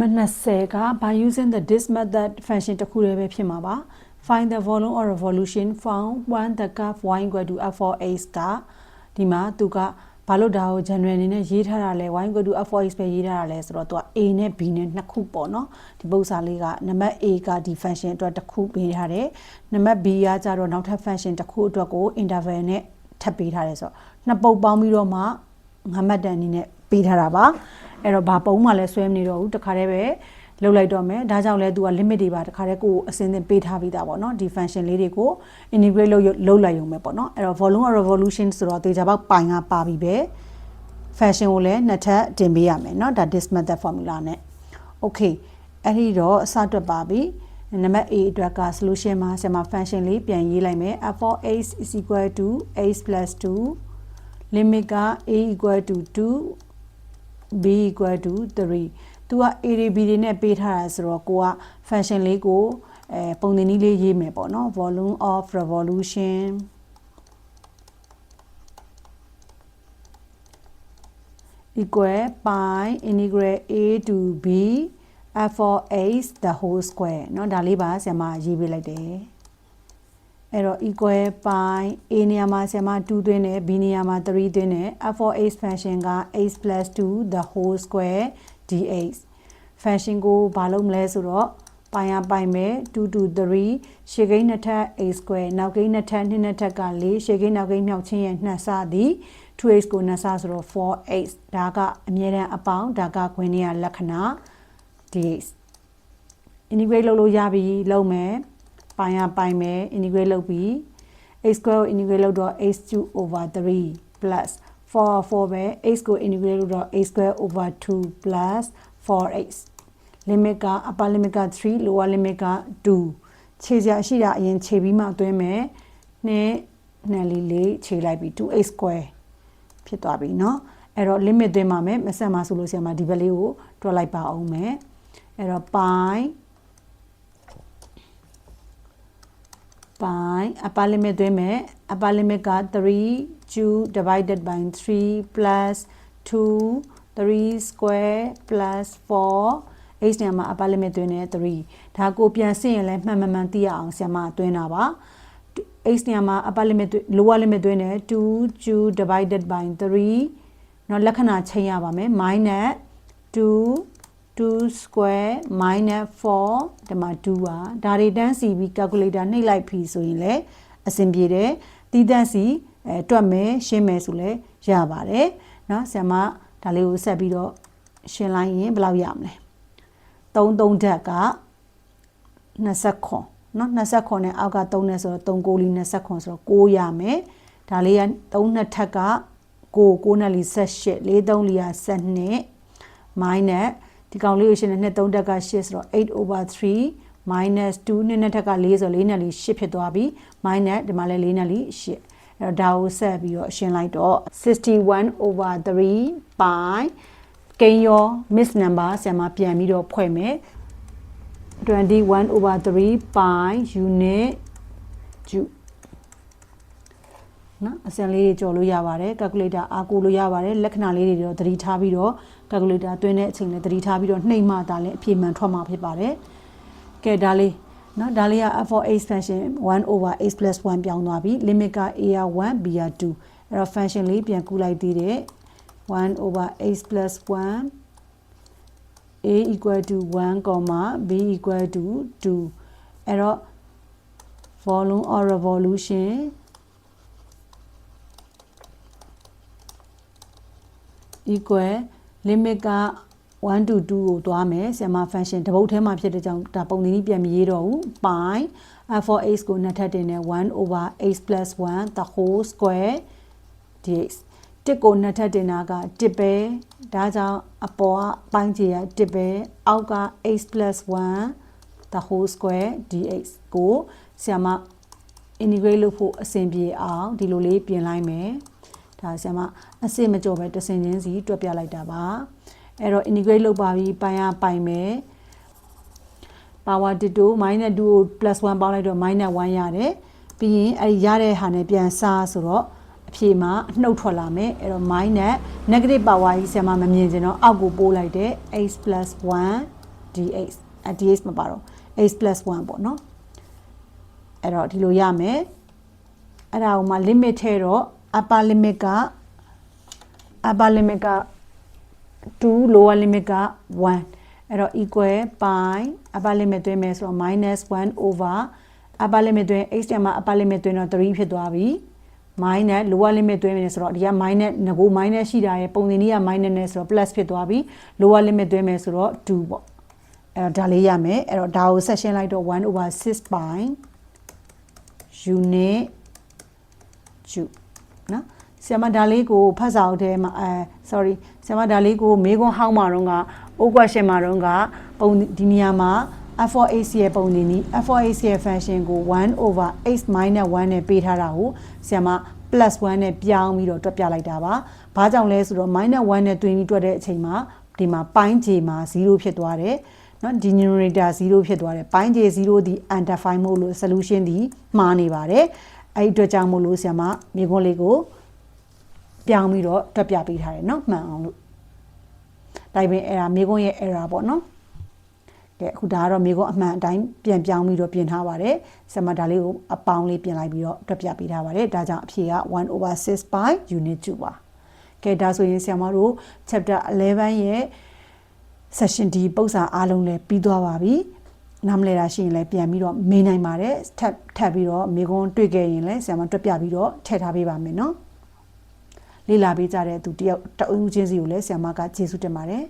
မ20က by using the this method function တစ်ခုတည်းပဲဖြစ်မှာပါ find the volume or revolution found when the curve y equal to f4x ကဒီမှာသူကဘာလို့ဒါကို general အနေနဲ့ရေးထားတာလဲ y equal to f4x ပဲရေးထားတာလဲဆိုတော့သူက a နဲ့ b နဲ့နှစ်ခုပေါ့နော်ဒီပု္ပ္ပစာလေးကနံပါတ် a ကဒီ function အတွက်တစ်ခုပေးထားတယ်နံပါတ် b ကကြတော့နောက်ထပ် function တစ်ခုအတွက်ကို interval နဲ့ထပ်ပေးထားတယ်ဆိုတော့နှစ်ပုတ်ပေါင်းပြီးတော့မှငါမှတ်တန်အနေနဲ့ပေးထားတာပါ အဲ့တော့ဘာပုံမှလည်းဆွဲမနေတော့ဘူးတခါတည်းပဲလုပ်လိုက်တော့မယ်ဒါကြောင့်လဲသူက limit တွေပါတခါတည်းကိုအစင်းစင်းပေးထားပြီးသားပေါ့နော်ဒီ function လေးတွေကို integrate လုပ်လုပ်လိုက်ရုံပဲပေါ့နော်အဲ့တော့ volume or revolution ဆိုတော့တေချာပေါက်ပိုင်ကပါပြီပဲ function ကိုလည်းနှစ်ထပ်တင်ပေးရမယ်နော်ဒါ this method formula နဲ့ okay အဲ့ဒီတော့အစအတွက်ပါပြီနံပါတ် A အတွက်က solution မှာဆရာမ function လေးပြန်ရေးလိုက်မယ် f of h is equal to h plus 2 limit က a equal to 2 b equal to 3သူက a တွေ b တွေနဲ့ပေးထားတာဆိုတော့ကိုက function လေးကိုအဲပုံသင်နည်းလေးရေးမယ်ပေါ့နော် volume of revolution equal pi integral a to b f of x the whole square เนาะဒါလေးပါဆရာမရေးပေးလိုက်တယ် အဲ့တော့ equal pi a နေရာမှာဆရာမ2သွင်းတယ် b နေရာမှာ3သွင်းတယ် f of x function က x 2 the whole square dx function ကိုဘာလုပ်မလဲဆိုတော့ပိုင်ရပိုင်မဲ့2 to 3ရှေ့ကိန်းနှစ်ထပ် a square နောက်ကိန်းနှစ်ထပ်နှစ်နှစ်ထပ်က4ရှေ့ကိန်းနောက်ကိန်းမြောက်ချင်းရဲ့နှစ်ဆသည် 2x ကိုနှစ်ဆဆိုတော့ 4x ဒါကအမြဲတမ်းအပေါင်းဒါကခွင်းရလက္ခဏာ dx integrate လုပ်လို့ရပြီလုပ်မယ် ပိုင်ရပိုင်မယ် integrate လုပ်ပြီး x square ကို integrate လုပ်တော့ x2 over 3 plus 4 4ပဲ x ကို integrate လုပ်တော့ x square over 2 plus 4x limit က upper limit က3 lower limit က2ခြေစရာရှိတာအရင်ခြေပြီးမှသွင်းမယ်နဲ့နဲ့လေးလေးခြေလိုက်ပြီး 2x square ဖြစ်သွားပြီเนาะအဲ့တော့ limit သွင်းပါမယ်မဆက်မှာဆိုလို့ဆရာမဒီဘက်လေးကိုတွက်လိုက်ပါအောင်မယ်အဲ့တော့ pi pi upper limit သွင်းမယ် upper limit က3 2 divided by 3 plus 2 3 square plus 4 h နေရာမှာ upper limit သွင်းတယ်3ဒါကိုပြန်ဆင့်ရင်လည်းမှန်မှန်မှန်သိရအောင်ဆရာမသွင်းတာပါ h နေရာမှာ upper limit lower limit သွင်းတယ်2 2 divided by 3เนาะလက္ခဏာချိန်ရပါမယ် minus 2 2 square minus 4ဒီမှာ2ပါဒါတွေတန်းစီပြီး calculator နှိပ်လိုက်ပြီဆိုရင်လည်းအဆင်ပြေတယ်တီးတန်းစီအဲတွက်မယ်ရှင်းမယ်ဆိုလည်းရပါတယ်เนาะဆရာမဒါလေးကိုဆက်ပြီးတော့ရှင်းလိုက်ရင်ဘယ်လောက်ရမလဲ3 3ဓာတ်က20ခွန်เนาะ20ခွန်နဲ့အောက်က3နဲ့ဆိုတော့3 9လီ20ခွန်ဆိုတော့6ရမယ်ဒါလေးက3နှစ်ထက်က9 9နဲ့လီ18 4 3လီက12 minus ဒီကောင်လေးကိုရှင်းတဲ့2 3တက်က8ဆိုတော့8 over 3 minus 2နှစ်နဲ့ထက်က4ဆို4နဲ့လီ8ဖြစ်သွားပြီ minus ဒီမှာလည်း4နဲ့လီ8အဲ့တော့ဒါကိုဆက်ပြီးတော့ရှင်းလိုက်တော့61 over 3 pi ကိန်းရော miss number ဆရာမပြန်ပြီးတော့ဖွဲ့မယ်21 over 3 pi unit joule နော်အစင်လေးတွေကြော်လို့ရပါတယ် calculator အားကိုလို့ရပါတယ်လက္ခဏာလေးတွေတော့သတိထားပြီးတော့ calculator တွင်းတဲ့အချိန်လေးသတိထားပြီးတော့နှိပ်မှဒါလည်းအဖြေမှန်ထွက်မှာဖြစ်ပါတယ်ကဲဒါလေးနော်ဒါလေးက f for expansion 1 over x 1ပြောင်းသွားပြီ limit က a က1 b က2အဲ့တော့ function လေးပြန်ကူးလိုက်သေးတယ်1 over x 1 a equal to 1 b equal to 2အဲ့တော့ volume or revolution equal limit က1 to 2ကိုသွားမယ်ဆရာမ function တပုတ်ထဲမှာဖြစ်တဲ့ကြောင့်ဒါပုံသင်ကြီးပြန်မရေးတော့ဘူး pi f for x ကိုနှစ်ထပ်တင်တယ်1 over x 1 the whole square dx တစ်ကိုနှစ်ထပ်တင်တာကတစ်ပဲဒါကြောင့်အပေါ်ကပိုင်းခြေရတစ်ပဲအောက်က x 1 the whole square dx ကိုဆရာမ integrate လုပ်ဖို့အဆင်ပြေအောင်ဒီလိုလေးပြင်လိုက်မယ် ဒါဆရာမအစစ်မကြော်ပဲတဆင်ချင်းစီတွက်ပြလိုက်တာပါအဲ့တော့ integrate လုပ်ပါပြီးပိုင်ရပိုင်မယ် power 1တို့ minus 2ကို plus 1ပေါင်းလိုက်တော့ minus 1ရတယ်ပြီးရင်အဲ့ဒီရတဲ့ဟာနဲ့ပြန်စားဆိုတော့အဖြေမှာအနှုတ်ထွက်လာမယ်အဲ့တော့ minus negative power ကြီးဆရာမမမြင်ချင်တော့အောက်ကိုပို့လိုက်တယ် x 1 dx အ dx မပါတော့ x plus 1ပေါ့နော်အဲ့တော့ဒီလိုရမယ်အဲ့ဒါကိုမှ limit ထဲတော့ upper limit က upper limit က2 lower limit က1အဲ့တော့ equal pi upper limit သွင်းမယ်ဆိုတော့ minus 1 over upper limit သွင်း x တက်မှာ upper limit သွင်းတော့3ဖြစ်သွားပြီ minus lower limit သွင်းမယ်ဆိုတော့ဒီက minus ငကို minus ရှိတာရဲ့ပုံစံလေးက minus နဲ့ဆိုတော့ plus ဖြစ်သွားပြီ lower limit သွင်းမယ်ဆိုတော့2ပေါ့အဲ့တော့ဒါလေးရမယ်အဲ့တော့ဒါကိုဆက်ရှင်းလိုက်တော့1 over 6 pi unit ကျူ နော်ဆရာမဒါလေးကိုဖတ်စာအုပ်ထဲမှာအဲ sorry ဆရာမဒါလေးကိုမေးခွန်းဟောင်းမှာတော့က O question မှာတော့ကပုံဒီနေရာမှာ f4ac ရဲ့ပုံနေနီး f4ac ရဲ့ function ကို1 over x minus 1နဲ့ပေးထားတာကိုဆရာမ plus 1နဲ့ပြောင်းပြီးတော့တွက်ပြလိုက်တာပါ။ဘာကြောင့်လဲဆိုတော့ minus 1နဲ့တွင်ပြီးတွက်တဲ့အချိန်မှာဒီမှာပိုင်း j မှာ0ဖြစ်သွားတယ်။နော်ဒီ numerator 0ဖြစ်သွားတယ်။ပိုင်း j 0ဒီ undefined မို့လို့ solution ဒီမှားနေပါတယ်။ အဲ့ဒီအတွက်ကြောင့်မို့လို့ဆရာမမြေခွန်းလေးကိုပြောင်းပြီးတော့တွက်ပြပေးထားတယ်နော်မှန်အောင်လို့ဒါပေမဲ့အဲ့ဒါမြေခွန်းရဲ့ error ပေါ့နော်ကဲအခုဒါကတော့မြေခွန်းအမှန်အတိုင်းပြန်ပြောင်းပြီးတော့ပြင်ထားပါတယ်ဆရာမဒါလေးကိုအပေါင်းလေးပြင်လိုက်ပြီးတော့တွက်ပြပေးထားပါတယ်ဒါကြောင့်အဖြေက1 over 6 by unit 2ပါကဲဒါဆိုရင်ဆရာမတို့ chapter 11ရဲ့ session D ပု္ပ္ပစာအားလုံးလည်းပြီးသွားပါပြီ နားမလဲတာရှိရင်လည်းပြန်ပြီးတော့မေးနိုင်ပါတယ်ထပ်ထပ်ပြီးတော့မိကုန်းတွေ့ခဲ့ရင်လည်းဆရာမတွက်ပြပြီးတော့ထည့်ထားပေးပါမယ်နော်လေ့လာပေးကြတဲ့သူတယောက်တအူးချင်းစီကိုလည်းဆရာမကကျေးဇူးတင်ပါတယ်